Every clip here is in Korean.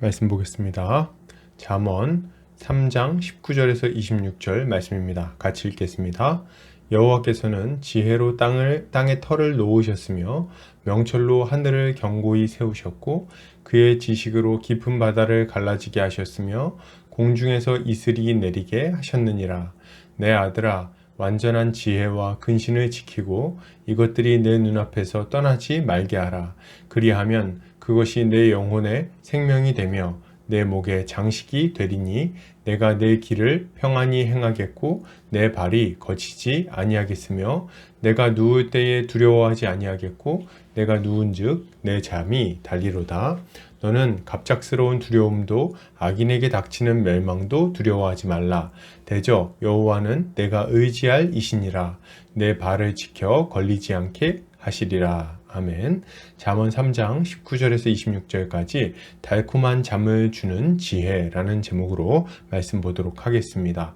말씀 보겠습니다. 잠언 3장 19절에서 26절 말씀입니다. 같이 읽겠습니다. 여호와께서는 지혜로 땅을 땅에 털을 놓으셨으며 명철로 하늘을 견고히 세우셨고 그의 지식으로 깊은 바다를 갈라지게 하셨으며 공중에서 이슬이 내리게 하셨느니라. 내 아들아 완전한 지혜와 근신을 지키고 이것들이 내 눈앞에서 떠나지 말게 하라. 그리하면 그것이 내 영혼의 생명이 되며 내 목에 장식이 되리니 내가 내 길을 평안히 행하겠고 내 발이 거치지 아니하겠으며 내가 누울 때에 두려워하지 아니하겠고 내가 누운즉 내 잠이 달리로다. 너는 갑작스러운 두려움도 악인에게 닥치는 멸망도 두려워하지 말라. 대저 여호와는 내가 의지할 이시니라. 내 발을 지켜 걸리지 않게 하시리라 아멘. 잠언 3장 19절에서 26절까지 달콤한 잠을 주는 지혜라는 제목으로 말씀 보도록 하겠습니다.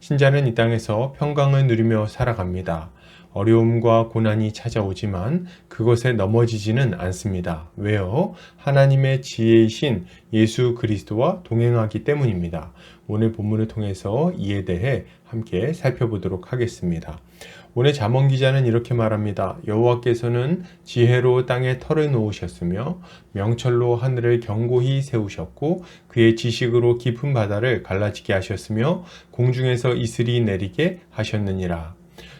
신자는 이 땅에서 평강을 누리며 살아갑니다. 어려움과 고난이 찾아오지만 그것에 넘어지지는 않습니다. 왜요? 하나님의 지혜이신 예수 그리스도와 동행하기 때문입니다. 오늘 본문을 통해서 이에 대해 함께 살펴보도록 하겠습니다. 오늘 잠언 기자는 이렇게 말합니다. 여호와께서는 지혜로 땅에 털을 놓으셨으며 명철로 하늘을 견고히 세우셨고 그의 지식으로 깊은 바다를 갈라지게 하셨으며 공중에서 이슬이 내리게 하셨느니라.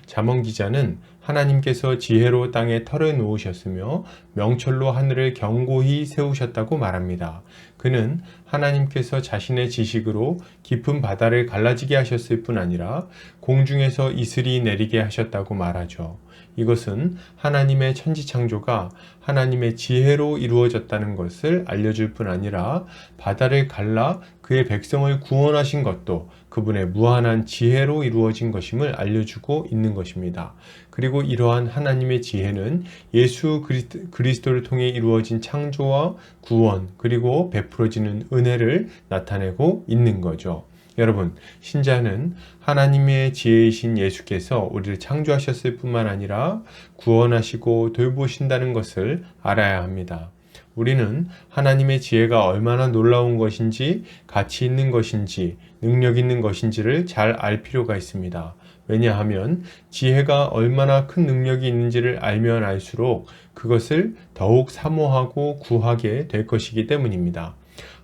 잠언 기자는 하나님께서 지혜로 땅에 털을 놓으셨으며 명철로 하늘을 견고히 세우셨다고 말합니다. 그는 하나님께서 자신의 지식으로 깊은 바다를 갈라지게 하셨을 뿐 아니라 공중에서 이슬이 내리게 하셨다고 말하죠. 이것은 하나님의 천지 창조가 하나님의 지혜로 이루어졌다는 것을 알려줄 뿐 아니라 바다를 갈라 그의 백성을 구원하신 것도 그분의 무한한 지혜로 이루어진 것임을 알려주고 있는 것입니다. 그리고 이러한 하나님의 지혜는 예수 그리스도를 통해 이루어진 창조와 구원 그리고 베풀어지는 은혜를 나타내고 있는 거죠. 여러분, 신자는 하나님의 지혜이신 예수께서 우리를 창조하셨을 뿐만 아니라 구원하시고 돌보신다는 것을 알아야 합니다. 우리는 하나님의 지혜가 얼마나 놀라운 것인지, 가치 있는 것인지, 능력 있는 것인지를 잘 알 필요가 있습니다. 왜냐하면 지혜가 얼마나 큰 능력이 있는지를 알면 알수록 그것을 더욱 사모하고 구하게 될 것이기 때문입니다.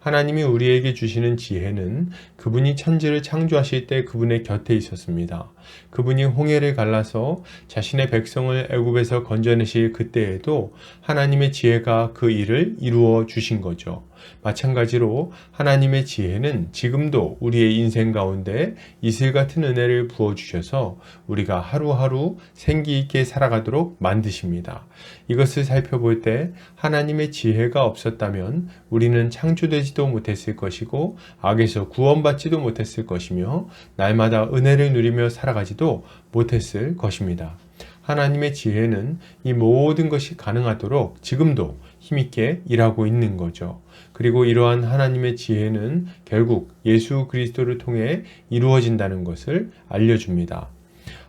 하나님이 우리에게 주시는 지혜는 그분이 천지를 창조하실 때 그분의 곁에 있었습니다. 그분이 홍해를 갈라서 자신의 백성을 애굽에서 건져내실 그때에도 하나님의 지혜가 그 일을 이루어 주신 거죠. 마찬가지로 하나님의 지혜는 지금도 우리의 인생 가운데 이슬 같은 은혜를 부어 주셔서 우리가 하루하루 생기 있게 살아가도록 만드십니다. 이것을 살펴볼 때 하나님의 지혜가 없었다면 우리는 창조되지도 못했을 것이고 악에서 구원받지도 못했을 것이며 날마다 은혜를 누리며 살아가지도 못했을 것입니다. 하나님의 지혜는 이 모든 것이 가능하도록 지금도 힘있게 일하고 있는 거죠. 그리고 이러한 하나님의 지혜는 결국 예수 그리스도를 통해 이루어진다는 것을 알려줍니다.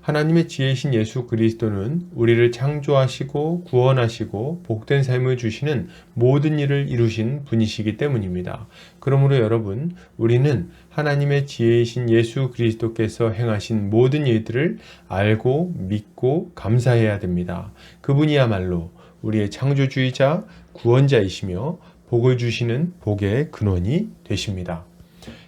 하나님의 지혜이신 예수 그리스도는 우리를 창조하시고 구원하시고 복된 삶을 주시는 모든 일을 이루신 분이시기 때문입니다. 그러므로 여러분, 우리는 하나님의 지혜이신 예수 그리스도께서 행하신 모든 일들을 알고 믿고 감사해야 됩니다. 그분이야말로 우리의 창조주의자, 구원자이시며 복을 주시는 복의 근원이 되십니다.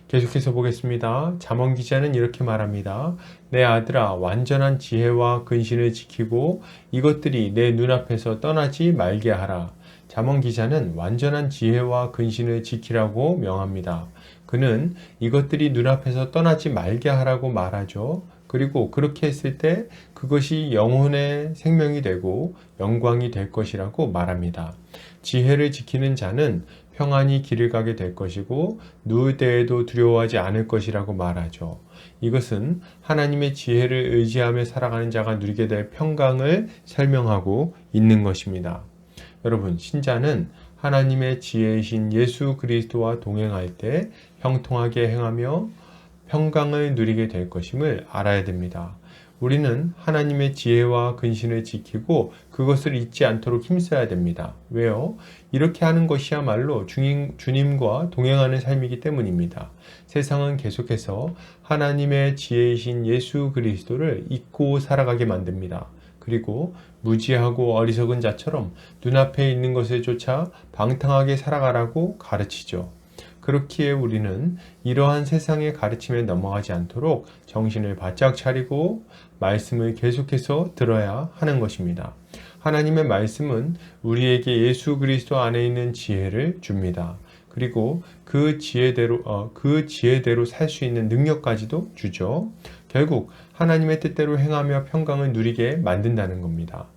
계속해서 보겠습니다. 잠언 기자는 이렇게 말합니다. 내 아들아 완전한 지혜와 근신을 지키고 이것들이 내 눈앞에서 떠나지 말게 하라. 잠언 기자는 완전한 지혜와 근신을 지키라고 명합니다. 그는 이것들이 눈앞에서 떠나지 말게 하라고 말하죠. 그리고 그렇게 했을 때 그것이 영혼의 생명이 되고 영광이 될 것이라고 말합니다. 지혜를 지키는 자는 평안히 길을 가게 될 것이고 누울 때에도 두려워하지 않을 것이라고 말하죠. 이것은 하나님의 지혜를 의지하며 살아가는 자가 누리게 될 평강을 설명하고 있는 것입니다. 여러분, 신자는 하나님의 지혜이신 예수 그리스도와 동행할 때 형통하게 행하며 평강을 누리게 될 것임을 알아야 됩니다. 우리는 하나님의 지혜와 근신을 지키고 그것을 잊지 않도록 힘써야 됩니다. 왜요? 이렇게 하는 것이야말로 주님, 주님 과 동행하는 삶이기 때문입니다. 세상은 계속해서 하나님의 지혜이신 예수 그리스도를 잊고 살아가게 만듭니다. 그리고 무지하고 어리석은 자처럼 눈앞에 있는 것에조차 방탕하게 살아가라고 가르치죠. 그렇기에 우리는 이러한 세상의 가르침에 넘어가지 않도록 정신을 바짝 차리고 말씀을 계속해서 들어야 하는 것입니다. 하나님의 말씀은 우리에게 예수 그리스도 안에 있는 지혜를 줍니다. 그리고 그 지혜대로 어, 그 지혜대로 살 수 있는 능력까지도 주죠. 결국 하나님의 뜻대로 행하며 평강을 누리게 만든다는 겁니다.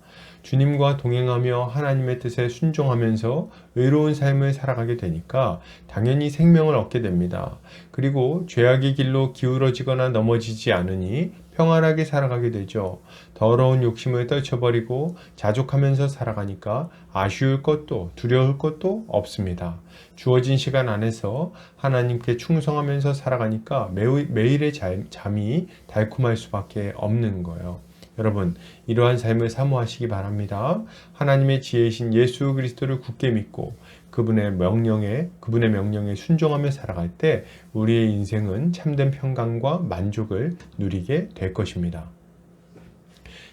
주님과 동행하며 하나님의 뜻에 순종하면서 의로운 삶을 살아가게 되니까 당연히 생명을 얻게 됩니다. 그리고 죄악의 길로 기울어지거나 넘어지지 않으니 평안하게 살아가게 되죠. 더러운 욕심을 떨쳐버리고 자족하면서 살아가니까 아쉬울 것도 두려울 것도 없습니다. 주어진 시간 안에서 하나님께 충성하면서 살아가니까 매일의 잠이 달콤할 수밖에 없는 거예요. 여러분, 이러한 삶을 사모하시기 바랍니다. 하나님의 지혜이신 예수 그리스도를 굳게 믿고 그분의 명령에 그분의 명령에 순종하며 살아갈 때 우리의 인생은 참된 평강과 만족을 누리게 될 것입니다.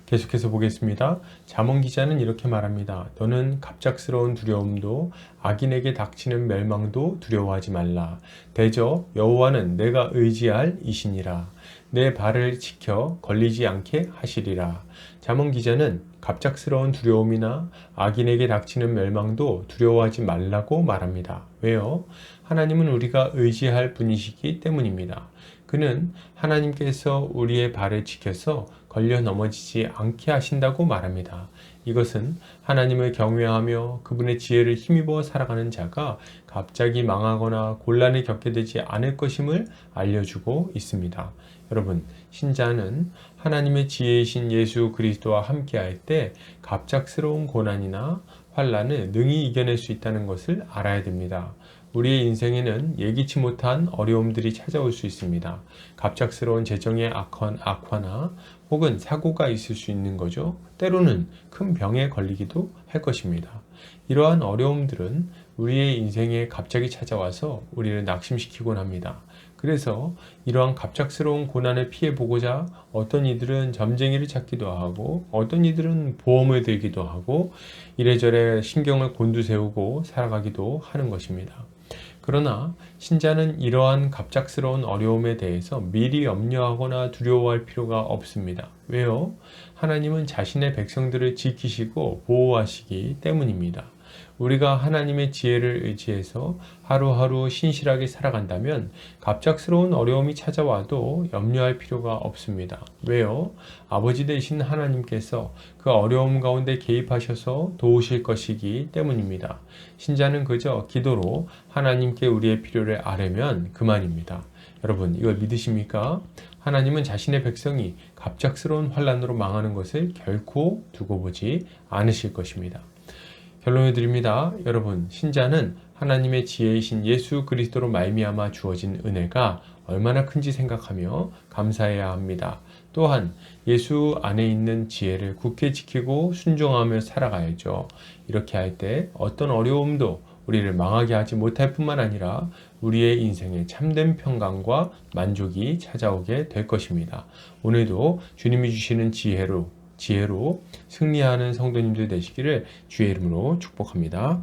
계속해서 보겠습니다. 자몽 기자는 이렇게 말합니다. 너는 갑작스러운 두려움도 악인에게 닥치는 멸망도 두려워하지 말라. 대저 여호와는 내가 의지할 이신이라. 내 발을 지켜 걸리지 않게 하시리라. 자몽 기자는 갑작스러운 두려움이나 악인에게 닥치는 멸망도 두려워하지 말라고 말합니다. 왜요? 하나님은 우리가 의지할 분이시기 때문입니다. 그는 하나님께서 우리의 발을 지켜서 걸려 넘어지지 않게 하신다고 말합니다. 이것은 하나님을 경외하며 그분의 지혜를 힘입어 살아가는 자가 갑자기 망하거나 곤란을 겪게 되지 않을 것임을 알려주고 있습니다. 여러분, 신자는 하나님의 지혜이신 예수 그리스도와 함께할 때 갑작스러운 고난이나 환란을 능히 이겨낼 수 있다는 것을 알아야 됩니다. 우리의 인생에는 예기치 못한 어려움들이 찾아올 수 있습니다. 갑작스러운 재정의 악화나 혹은 사고가 있을 수 있는 거죠. 때로는 큰 병에 걸리기도 할 것입니다. 이러한 어려움들은 우리의 인생에 갑자기 찾아와서 우리를 낙심시키곤 합니다. 그래서 이러한 갑작스러운 고난을 피해 보고자 어떤 이들은 점쟁이를 찾기도 하고 어떤 이들은 보험을 들기도 하고 이래저래 신경을 곤두세우고 살아가기도 하는 것입니다. 그러나 신자는 이러한 갑작스러운 어려움에 대해서 미리 염려하거나 두려워할 필요가 없습니다. 왜요? 하나님은 자신의 백성들을 지키시고 보호하시기 때문입니다. 우리가 하나님의 지혜를 의지해서 하루하루 신실하게 살아간다면 갑작스러운 어려움이 찾아와도 염려할 필요가 없습니다. 왜요? 아버지 되신 하나님께서 그 어려움 가운데 개입하셔서 도우실 것이기 때문입니다. 신자는 그저 기도로 하나님께 우리의 필요를 아뢰면 그만입니다. 여러분, 이걸 믿으십니까? 하나님은 자신의 백성이 갑작스러운 환란으로 망하는 것을 결코 두고 보지 않으실 것입니다. 결론을 드립니다. 여러분, 신자는 하나님의 지혜이신 예수 그리스도로 말미암아 주어진 은혜가 얼마나 큰지 생각하며 감사해야 합니다. 또한 예수 안에 있는 지혜를 굳게 지키고 순종하며 살아가야죠. 이렇게 할 때 어떤 어려움도 우리를 망하게 하지 못할 뿐만 아니라 우리의 인생에 참된 평강과 만족이 찾아오게 될 것입니다. 오늘도 주님이 주시는 지혜로 지혜로 승리하는 성도님들 되시기를 주의 이름으로 축복합니다.